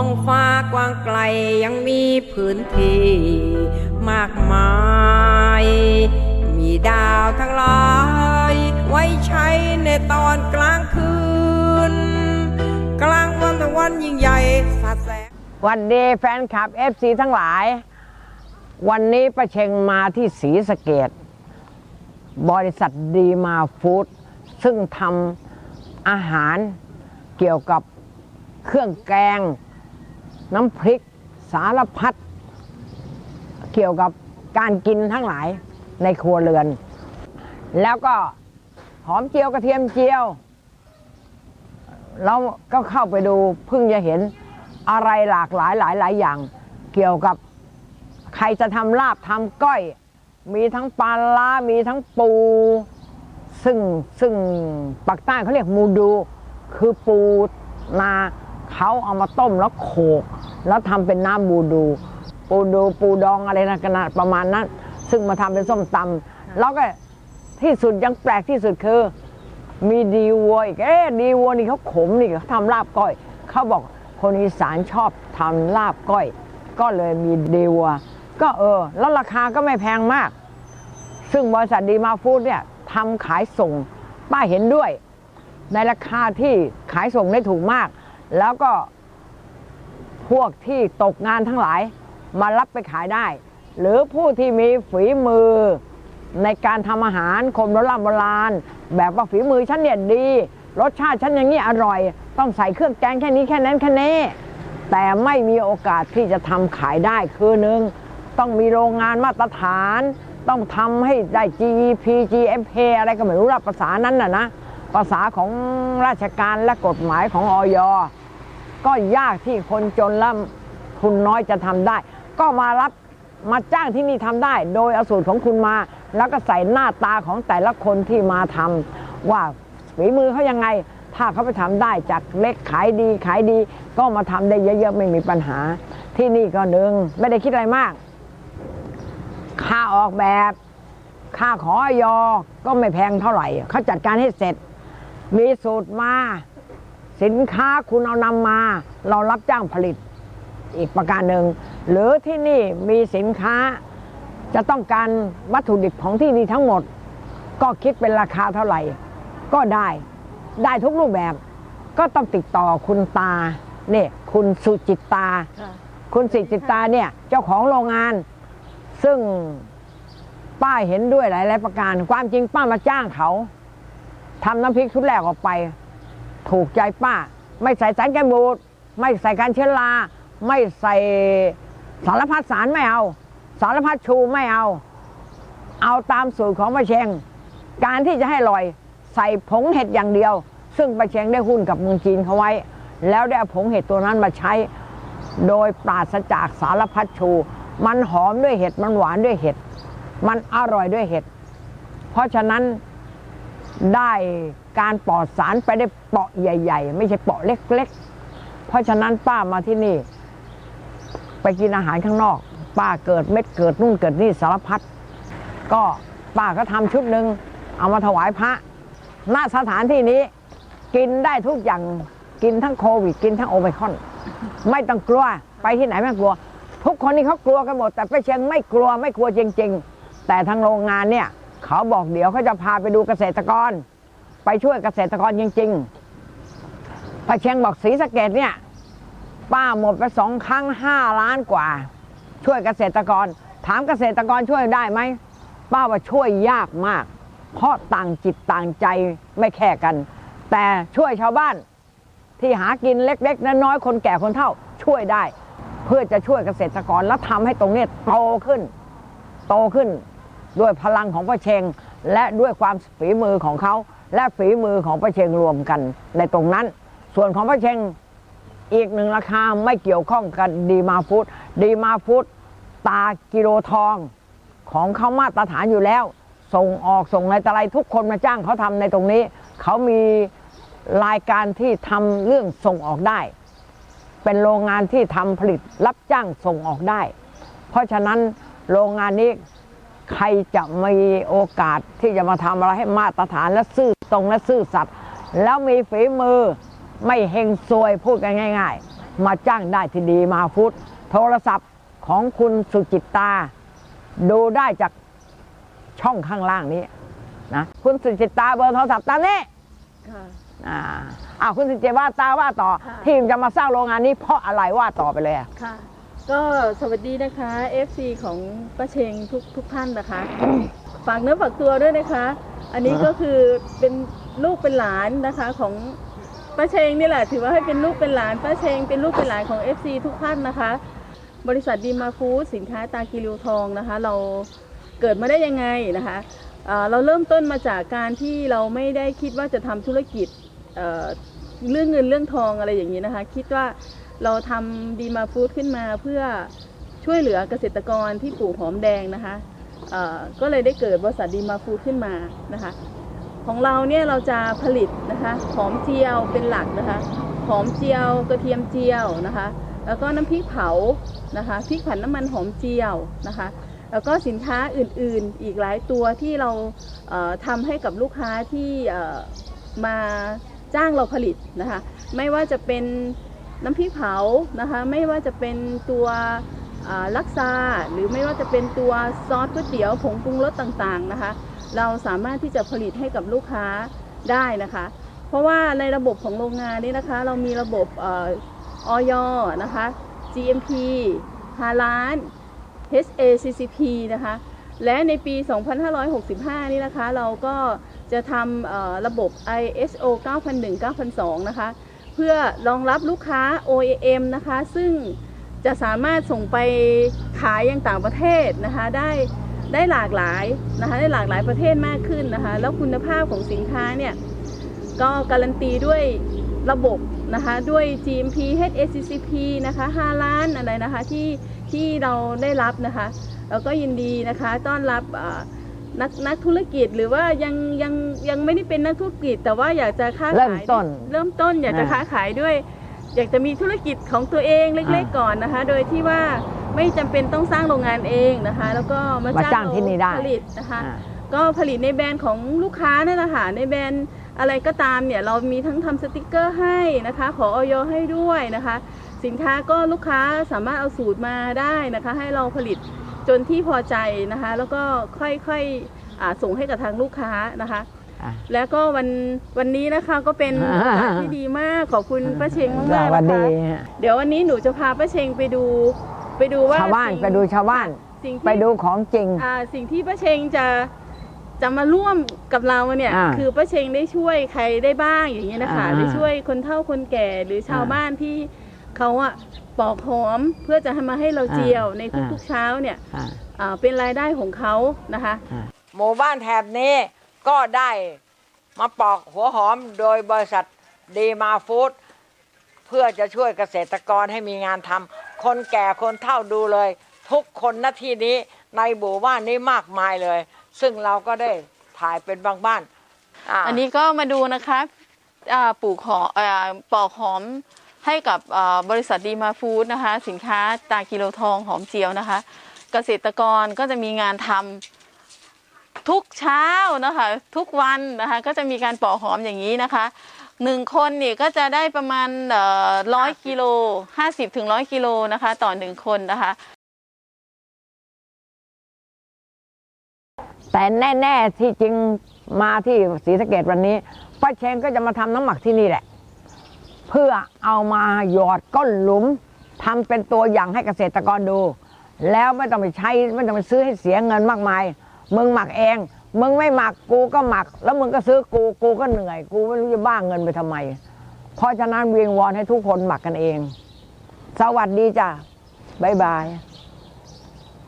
องฟ้ากว้างไกลยังมีพื้นที่มากมาย มีดาวทั้งหลาย ไว้ใช้ในตอนกลางคืน กลางวันตะวันยิ่งใหญ่สาดแสงวันดีแฟนคลับ FC ทั้งหลาย วันนี้ประเชงมาที่ศรีสะเกดบริษัทดีมาฟู้ดซึ่งทำอาหารเกี่ยวกับเครื่องแกง น้ำพริกสารพัดเกี่ยวกับการกินทั้งหลายในครัวเรือน แล้วก็หอมเจียวกระเทียมเจียว เราก็เข้าไปดูเพิ่งจะเห็นอะไรหลากหลายหลายหลายอย่าง เกี่ยวกับใครจะทำลาบทำก้อย มีทั้งปลาลามีทั้งปู ซึ่งซึ่งปักใต้เขาเรียกมูดู คือปูนา เขาเอามาต้มแล้วโขก แล้วทำเป็นน้ำบูดู ปูดูปูดองอะไรนะกันนะประมาณนั้น ซึ่งมาทำเป็นส้มตำแล้วก็ที่สุดยังแปลกที่สุดคือ มีดีวัวอีกเอ๊ดีวัวนี่เขาขมนี่เขาทำลาบก้อยเขาบอกคนอีสานชอบทำลาบก้อย ก็เลยมีดีวัว ก็เออ แล้วราคาก็ไม่แพงมาก ซึ่งบริษัทดีมาฟู้ดเนี่ยทำขายส่งป้าเห็นด้วย ในราคาที่ขายส่งได้ถูกมาก แล้วก็พวกที่ตกงานทั้งหลายมารับไปขายได้ หรือผู้ที่มีฝีมือในการทำอาหารคมโบราโบราณ แบบว่าฝีมือฉันเนี่ยดี รสชาติฉันอย่างนี้อร่อย ต้องใส่เครื่องแกงแค่นี้แค่นั้นแค่นี้แต่ไม่มีโอกาสที่จะทำขายได้คือหนึ่งต้องมีโรงงานมาตรฐาน ต้องทำให้ได้ GEP GMP อะไรก็ไม่รู้ละภาษานั้นน่ะนะภาษาของราชการและกฎหมายของออย ก็ยากที่คนจนและทุนน้อยจะทำได้ ก็มารับมาจ้างที่นี่ทำได้ โดยเอาสูตรของคุณมา แล้วก็ใส่หน้าตาของแต่ละคนที่มาทำว่าฝีมือเขายังไง ถ้าเขาไปทำได้จากเล็กขายดีขายดี ก็มาทำได้เยอะๆไม่มีปัญหา ที่นี่ก็หนึ่งไม่ได้คิดอะไรมาก ค่าออกแบบค่าขออก็ไม่แพงเท่าไหร่เขาจัดการให้เสร็จ มีสูตรมา สินค้าคุณเอานำมา เรารับจ้างผลิตอีกประการหนึ่ง หรือที่นี่มีสินค้าจะต้องการวัตถุดิบของที่นี่ทั้งหมด ก็คิดเป็นราคาเท่าไหร่ ก็ได้ได้ทุกรูปแบบ ก็ต้องติดต่อคุณตาเนี่ยคุณสุจิตตา คุณสุจิตตาเนี่ยเจ้าของโรงงาน ซึ่งป้าเห็นด้วยหลาย ๆ ประการ ความจริงป้ามาจ้างเขาทำน้ำพริกชุดแรกออกไป ถูกใจป้า ไม่ใส่สารกันบูดไม่ใส่การเชื้อราไม่ใส่สารพัดสารไม่เอา สารพัดชูไม่เอา เอาตามสูตรของป้าเชง การที่จะให้อร่อยใส่ผงเห็ดอย่างเดียว ซึ่งป้าเชงได้หุ้นกับเมืองจีนเขาไว้ แล้วได้เอาผงเห็ดตัวนั้นมาใช้ โดยปราศจากสารพัดชู มันหอมด้วยเห็ดมันหวานด้วยเห็ด มันอร่อยด้วยเห็ด เพราะฉะนั้นได้ การปลอดสารไปได้เปาะใหญ่ ๆ ไม่ใช่เปาะเล็ก ๆ เพราะฉะนั้นป้ามาที่นี่ ไปกินอาหารข้างนอก ป้าเกิดเม็ดเกิดนู่นเกิดนี่สารพัดก็ป้าก็ทำชุดหนึ่งเอามาถวายพระณสถานที่นี้กินได้ทุกอย่างกินทั้งโควิด กินทั้งโอไมคอน ไม่ต้องกลัวไปที่ไหนไม่กลัว ทุกคนนี่เขากลัวกันหมด แต่ไปเชียงไม่กลัวไม่กลัวจริง ๆ แต่ทางโรงงานเนี่ย เขาบอกเดี๋ยวเขาจะพาไปดูเกษตรกร ไปช่วยเกษตรกรจริงๆป้าเชียงบอกศรีสะเกดเนี่ยป้าหมดไปสองครั้งห้าล้านกว่า ช่วยเกษตรกร ถามเกษตรกรช่วยได้ไหมป้าว่าช่วยยากมาก เพราะต่างจิตต่างใจไม่แค่กัน แต่ช่วยชาวบ้านที่หากินเล็กๆน้อยๆคนแก่คนเฒ่าช่วยได้ เพื่อจะช่วยเกษตรกรและทำให้ตรงนี้โตขึ้น โตขึ้นด้วยพลังของพระเชงและด้วยความฝีมือของเขา และฝีมือของพระเชงรวมกันในตรงนั้น ส่วนของพระเชงอีกหนึ่งราคาไม่เกี่ยวข้องกับดีมาฟูดดีมาฟูดตากิโลทองของเขามาตรฐานอยู่แล้ว ส่งออกส่งในตะไลทุกคนมาจ้างเขาทำในตรงนี้ เขามีรายการที่ทำเรื่องส่งออกได้ เป็นโรงงานที่ทำผลิตรับจ้างส่งออกได้ เพราะฉะนั้นโรงงานนี้ใครจะมีโอกาสที่จะมาทำอะไรให้มาตรฐานและซื่อ ตรงและซื่อสัตย์แล้วมีฝีมือไม่เฮงซวยพูดกันง่าย ๆ มาจ้างได้ที่ดีมาฟุตโทรศัพท์ของคุณสุจิตตา ดูได้จากช่องข้างล่างนี้นะคุณสุจิตตาเบอร์โทรศัพท์ตามนี้ค่ะอ่าอ้าวคุณสุจิตว่าตาว่าต่อค่ะที่จะมาสร้างโรงงานนี้เพราะอะไรว่าต่อไปเลยอะค่ะ ก็สวัสดีนะคะ FC ของป้าเชงทุกทุกท่านนะคะ ฝากเนื้อฝากตัวด้วยนะคะ อันนี้ก็คือเป็นลูกเป็นหลานนะคะของป้าเชงนี่แหละ ถือว่าให้เป็นลูกเป็นหลานป้าเชงเป็นลูกเป็นหลานของ FC ทุกท่านนะคะ บริษัทดีมาฟู้ดสินค้าตากิริวทองนะคะ เราเกิดมาได้ยังไงนะคะเเราเริ่มต้นมาจากการที่เราไม่ได้คิดว่าจะทำธุรกิจเเรื่องเงินเรื่องทองอะไรอย่างนี้นะคะ คิดว่าเราทำดีมาฟู้ดขึ้นมาเพื่อช่วยเหลือเกษตรกรที่ปลูกหอมแดงนะคะ ก็เลยได้เกิดบริษัทดีมาฟูขึ้นมานะคะของเราเนี่ยเราจะผลิตนะคะหอมเจียวเป็นหลักนะคะหอมเจียวกระเทียมเจียวนะคะแล้วก็น้ำพริกเผานะคะพริกผันน้ำมันหอมเจียวนะคะแล้วก็สินค้าอื่นๆอีกหลายตัวที่เราเอ่อทำให้กับลูกค้าที่มาจ้างเราผลิตนะคะไม่ว่าจะเป็นน้ำพริกเผานะคะไม่ว่าจะเป็นตัว ลักซาหรือไม่ว่าจะเป็นตัวซอสก๋วยเตี๋ยวผงปรุงรสต่างๆนะคะ เราสามารถที่จะผลิตให้กับลูกค้าได้นะคะ เพราะว่าในระบบของโรงงานนี้นะคะ เรามีระบบออยนะคะ GMP ฮาลาน HACCP นะคะ และในปี 2565 นี่นะคะ เราก็จะทำระบบ ISO 9001-9002 นะคะ เพื่อรองรับลูกค้า OEM นะคะ ซึ่ง จะสามารถส่งไปขายยังต่างประเทศนะคะได้ได้หลากหลายนะคะได้หลากหลายประเทศมากขึ้นนะคะแล้วคุณภาพของสินค้าเนี่ยก็การันตีด้วยระบบนะคะด้วย GMP HACCP นะคะ5ล้านอะไรนะคะที่ที่เราได้รับนะคะแล้วก็ยินดีนะคะต้อนรับอ่านักนักธุรกิจหรือว่ายังยังยังไม่ได้เป็นนักธุรกิจ แต่ว่าอยากจะค้าขายเริ่มต้นเริ่มต้นอยากจะอ่าค้าขายด้วย อยากจะมีธุรกิจของตัวเองเล็กอ่าๆก่อนนะคะ โดยที่ว่าไม่จำเป็นต้องสร้างโรงงานเองนะคะ แล้วก็มามาจ้างที่นี่ได้ผลิตนะคะอ่าก็ผลิตในแบรนด์ของลูกค้านั่นแหละค่ะในแบรนด์อะไรก็ตามเนี่ยเรามีทั้งทำสติกเกอร์ให้นะคะ ขอออยให้ด้วยนะคะ สินค้าก็ลูกค้าสามารถเอาสูตรมาได้นะคะ ให้เราผลิตจนที่พอใจนะคะ แล้วก็ค่อยๆอ่าส่งให้กับทางลูกค้านะคะอะ แล้วก็วันวันนี้นะคะก็เป็นโอกาสที่ดีมากขอบคุณป้าเชงมากสวัสๆนะดีคะฮะเดี๋ยววันนี้หนูจะพาป้าเชงไปดู ไปดูว่าชาวบ้านสิ่งไปดูชาวบ้าน สิ่งที่ไปดูของจริง อ่าสิ่งที่ป้าเชงจะจะมาร่วมกับเราเนี่ยอ่าคือป้าเชงได้ช่วยใครได้บ้างอย่างนี้ยนะคะอ่าได้ช่วยคนเฒ่าคนแก่หรือชาวอ่าบ้านที่เขาอะปอกหอมเพื่อจะให้มาให้เราเจียวในอ่า ทุกๆเช้าเนี่ยอะอ่าเป็นรายได้ของเขานะคะ หมู่บ้านแถบนี้ ก็ได้มาปอกหัวหอมโดยบริษัทดีมาฟู้ดเพื่อจะช่วยเกษตรกรให้มีงานทำคนแก่คนเฒ่าดูเลย ทุกคนหน้าที่นี้ในหมู่บ้านนี้มากมายเลย ซึ่งเราก็ได้ถ่ายเป็นบางบ้านะอันนี้ก็มาดูนะคะอ่าปลูกหอมอ่าปอกหอมให้กับอ่าบริษัทดีมาฟู้ดนะคะ สินค้าตากิโลทองหอมเจียวนะคะ เกษตรกรก็จะมีงานทำ ทุกเช้านะคะทุกวันนะคะก็จะมีการปอกหอมอย่างนี้นะคะหนึ่งคนนี่ก็จะได้ประมาณร้อยกิโลห้าสิบถึงร้อยกิโลนะคะ ต่อหนึ่งคนนะคะ แต่แน่ๆที่จริงมาที่ศรีสะเกดวันนี้ป้าเชงก็จะมาทำน้ำหมักที่นี่แหละ เพื่อเอามาหยอดก้นหลุมทำเป็นตัวอย่างให้เกษตรกรดู แล้วไม่ต้องไปใช้ไม่ต้องไปซื้อให้เสียเงินมากมาย มึงหมักเอง มึงไม่หมักกูก็หมัก แล้วมึงก็ซื้อกูกูก็เหนื่อย กูไม่รู้จะบ้าเงินไปทำไม เพราะฉะนั้นเวียงวอนให้ทุกคนหมักกันเอง สวัสดีจ้ะบ๊ายบาย